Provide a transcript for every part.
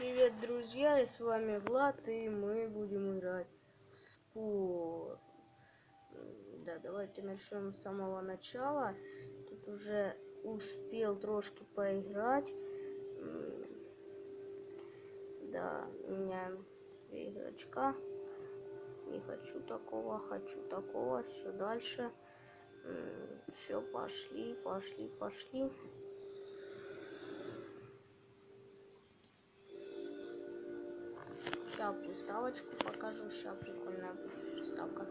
Привет, друзья, и с вами Влад, и мы будем играть в спор. М, Да, давайте начнем с самого начала. Тут уже успел трошки поиграть. Да, меняем игрочка. Не хочу такого, хочу такого. Все дальше. Все, пошли, пошли, пошли. Приставочку покажу. Сейчас прикольная приставка.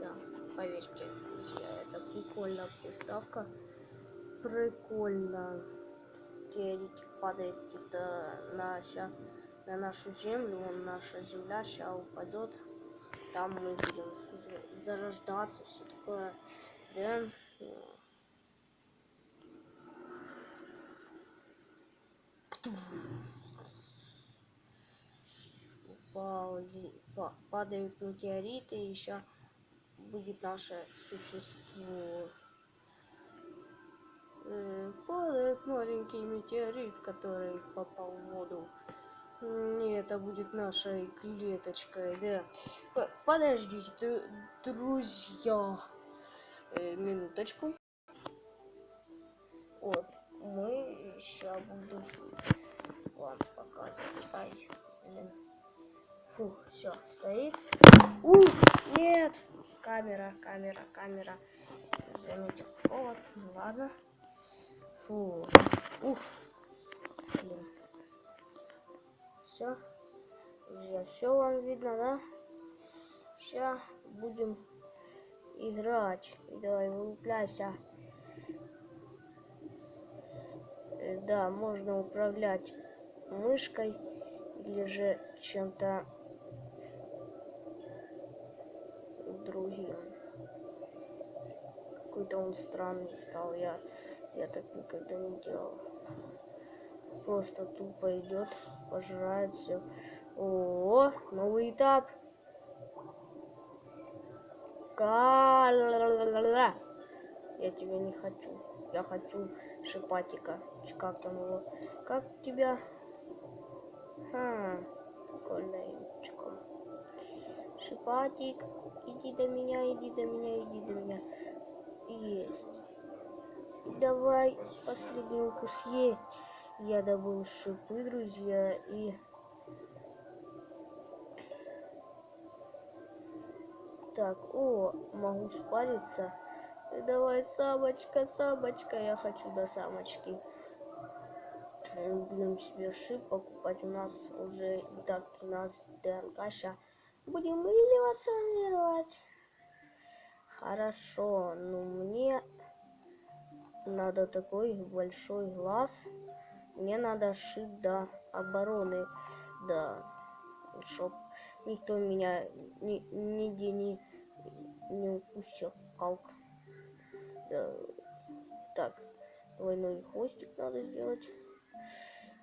Да, поверьте, друзья, это прикольная приставка. Прикольно. Теоретик падает где-то на, на нашу землю. Вон наша земля сейчас упадет. Там мы будем за- зарождаться, все такое. Да? Па- падают метеориты, еще будет наше существо. Э, Падает маленький метеорит, который попал в воду. Это будет нашей клеточкой, да. Подождите, друзья. Э, минуточку. Вот, мы сейчас буду вам показывать. Ай, блин. Фу, все, стоит. Ух, нет! Камера, камера, камера. Заметил повод. Ну ладно. Фу. Ух. Блин. Все. Друзья, все вам видно, да? Сейчас будем играть. Давай, вылупляйся. Э, Да, можно управлять мышкой или же чем-то другим. Какой-то он странный стал. Я, я так никогда не делал. Просто тупо идет, пожирает все. О, новый этап. Ка-ла-ла-ла-ла. Я тебя не хочу. Я хочу шипатика. Как там его? Как тебя? Ха, прикольно. Шипатик, иди до меня, иди до меня, иди до меня. Есть. Давай последний укус есть. Я добыл шипы, друзья, и... Так, о, могу спариться. Давай, самочка, самочка, я хочу до самочки. Э, Будем себе шип покупать. У нас уже и так 13 ДНК. Ща будем эволюционировать. Хорошо, ну мне надо такой большой глаз. Мне надо шить до обороны, да, чтоб никто меня ни, нигде не, не укусил. Да. Так, двойной хвостик надо сделать.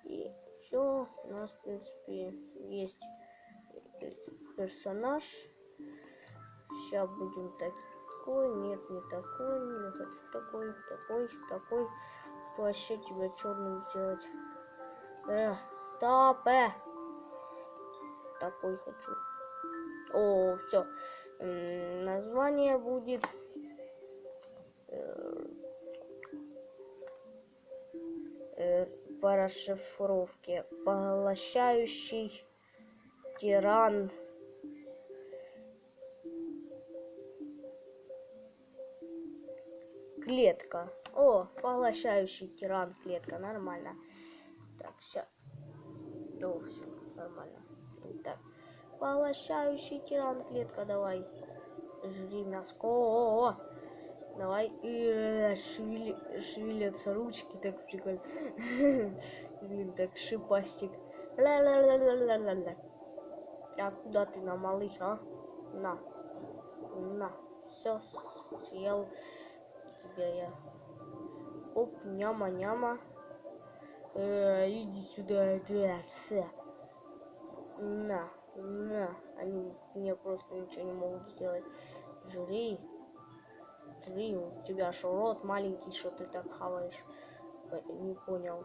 И все, у нас, в принципе, есть персонаж. Сейчас будем такой, нет, не такой, не хочу такой, такой, такой. Вообще тебя черным сделать. Э, стоп, э. Такой хочу. О, все. Название будет э, э, по расшифровке. Поглощающий тиран. Клетка. О, поглощающий тиран клетка. Нормально. Так, сейчас. О, все, нормально. Так. Поглощающий тиран клетка, давай. Жри мяско. Давай. И шевели, шевелятся ручки, так прикольно. Блин, так шипастик. Ла-ла-ла-ла-ла-ла-ла. А куда ты на малых, а? На. На. Все, съел тебя я. Оп, няма-няма. Э, иди сюда, да, все. На, на. Они мне просто ничего не могут сделать. Жри. Жри, у тебя что, рот маленький, что ты так хаваешь? Э, Не понял.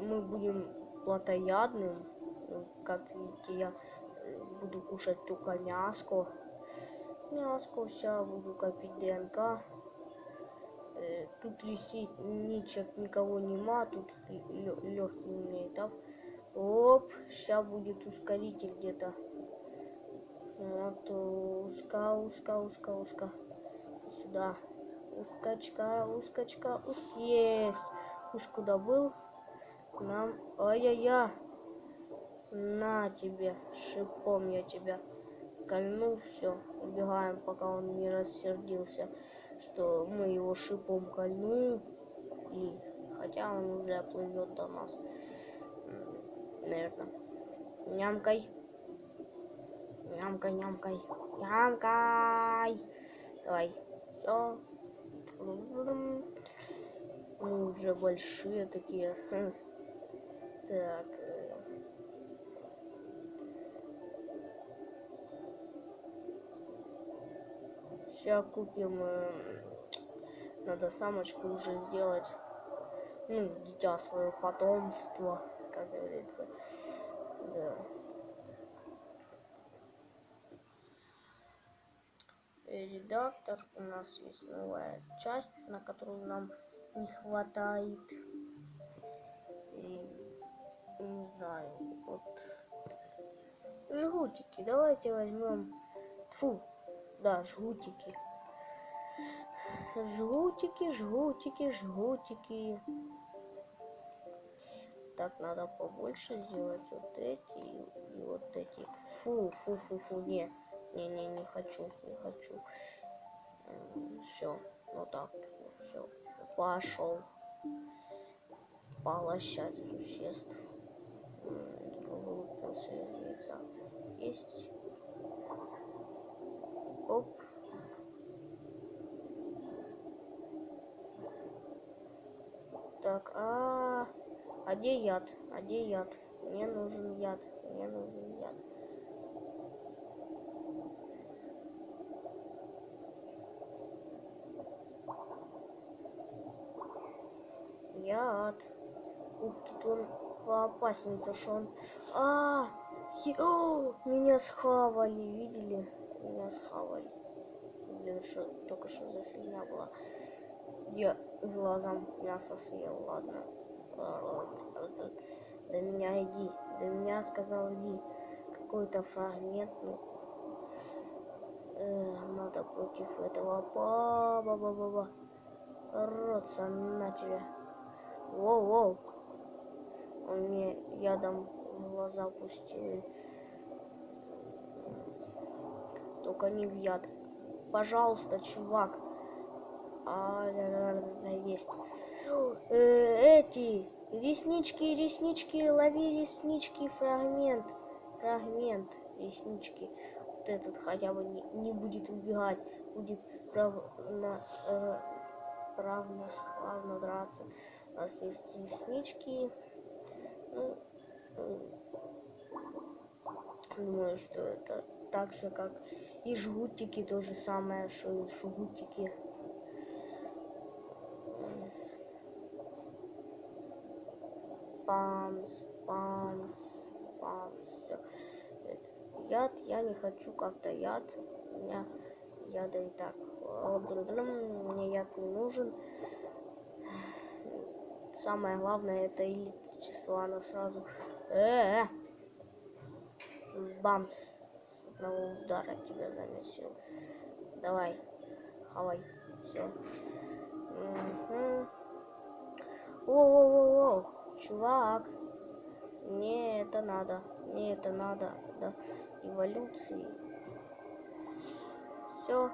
Мы будем плотоядным. Как видите, я э, буду кушать только мяско. Мяско, сейчас буду копить ДНК. Э, Тут ресничек никого нема, тут легкий этап. Оп, сейчас будет ускоритель где-то. Вот, узка, узка, узка, узка. Сюда. Ускочка, ускочка, ус... Есть. Ус куда был? Нам... Ай-яй-яй. На тебе, шипом я тебя кольнул, все, убегаем, пока он не рассердился, что мы его шипом кольнули, хотя он уже плывет до нас, наверное. Нямкой. Нямкой, нямкой, нямкой. Давай, все. Мы уже большие такие. Хм. Так. Сейчас купим. э, Надо самочку уже сделать. Ну, дитя свое потомство, как говорится. Да. Редактор. У нас есть новая часть, на которую нам не хватает. И не знаю, вот жгутики. Давайте возьмем. Фу, да, жгутики. Жгутики, жгутики, жгутики. Так, надо побольше сделать вот эти и, вот эти. Фу, фу, фу, фу, не. Не, не, не хочу, не хочу. Все, вот так, все. Пошел. Полощать существ. Вылупился из яйца. Есть. Оп. Так, а, а где яд? А где яд? Мне нужен яд. Мне нужен яд. Яд. Ух, тут он поопаснее, то что он... А, е- о, меня схавали, видели? Меня схавали. Блин, что только что за фигня была. Я глазом мясо съел, ладно. До меня иди. До меня сказал иди. Какой-то фрагмент, ну. Э, надо против этого. ба ба ба ба ба Ротса на тебя. Воу-воу. Он мне ядом в глаза пустил. Только не в яд. Пожалуйста, чувак. А, есть. Э, эти реснички, реснички, лови реснички, фрагмент, фрагмент, реснички. Вот этот хотя бы не, не будет убегать, будет прав, э, правно, славно драться. У нас есть реснички. Ну, думаю, что это так же, как и жгутики, то же самое, что и жгутики. Панс, панс, панс. Всё. Э, Яд я не хочу как-то яд. У меня яда и так. Мне яд не нужен. Самое главное это электричество. Оно сразу... Э -э. Бамс. Одного удара тебя замесил. Давай. Хавай. Все. Воу-воу-воу. Чувак. Мне это надо. Мне это надо. Да. Эволюции. Все.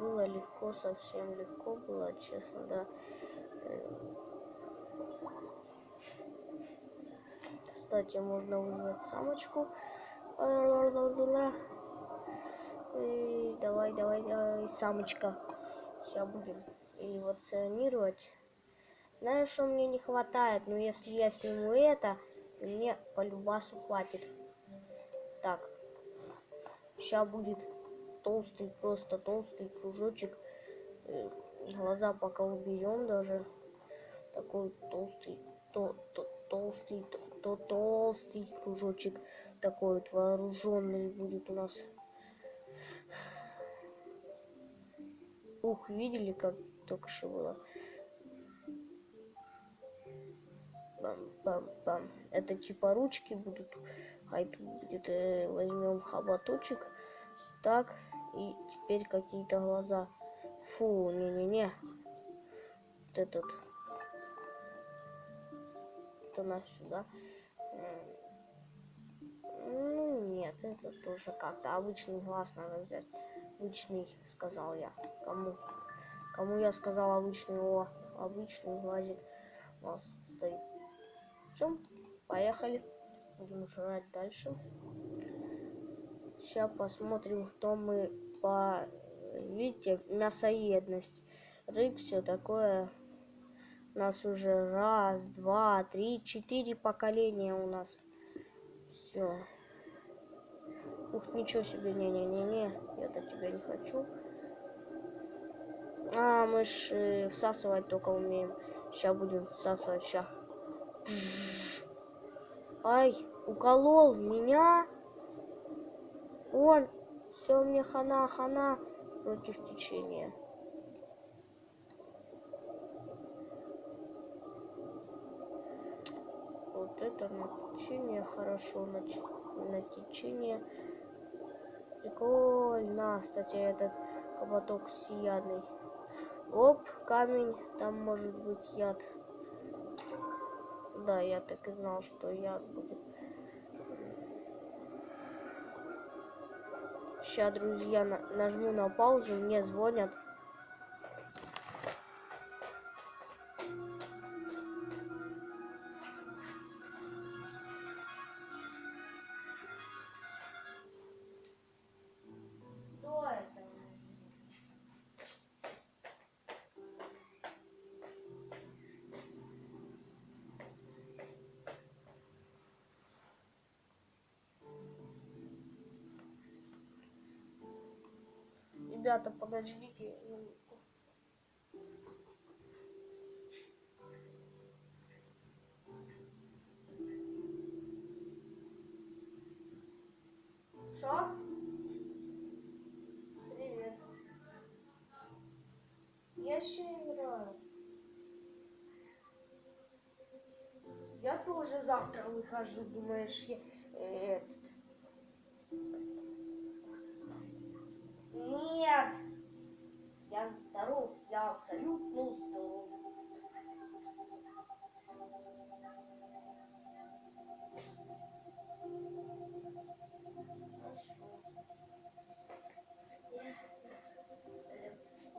Было легко, совсем легко было, честно, да. Кстати, можно вызвать самочку. Давай, давай, давай, самочка. Сейчас будем эволюционировать. Знаешь, что мне не хватает? Но если я сниму это, мне по любасу хватит. Так. Сейчас будет толстый, просто толстый кружочек. Глаза пока уберем даже. Такой толстый, то, то, толстый, то- то толстый кружочек такой вот вооруженный будет у нас. Ух, видели, как только что было? Бам-бам-бам. Это типа ручки будут. Тут будет. Э, возьмем хоботочек. Так. И теперь какие-то глаза. Фу, не-не-не. Вот этот. Это на сюда. Ну, нет, это тоже как-то обычный глаз надо взять. Обычный, сказал я. Кому? Кому я сказал обычный? О, обычный глазик у нас стоит. Все, поехали. Будем жрать дальше. Сейчас посмотрим, кто мы по... Видите, мясоедность. Рыб, все такое. У нас уже раз, два, три, четыре поколения у нас. Все. Ух, ничего себе, не-не-не-не, я-то тебя не хочу. А, мы ж э, всасывать только умеем. Сейчас будем всасывать, сейчас. Ай, уколол меня. Он, все мне хана, хана против течения. Это на течение хорошо, на, на течение. Прикольно, кстати, этот хоботок сиядный. Оп, камень, там может быть яд. Да, я так и знал, что яд будет. Сейчас, друзья, на нажму на паузу, мне звонят. Ребята, подождите. Что? Привет. Я еще играю. Я тоже завтра выхожу, думаешь, я, э, этот. Нет! Я здоров, я абсолютно здоров.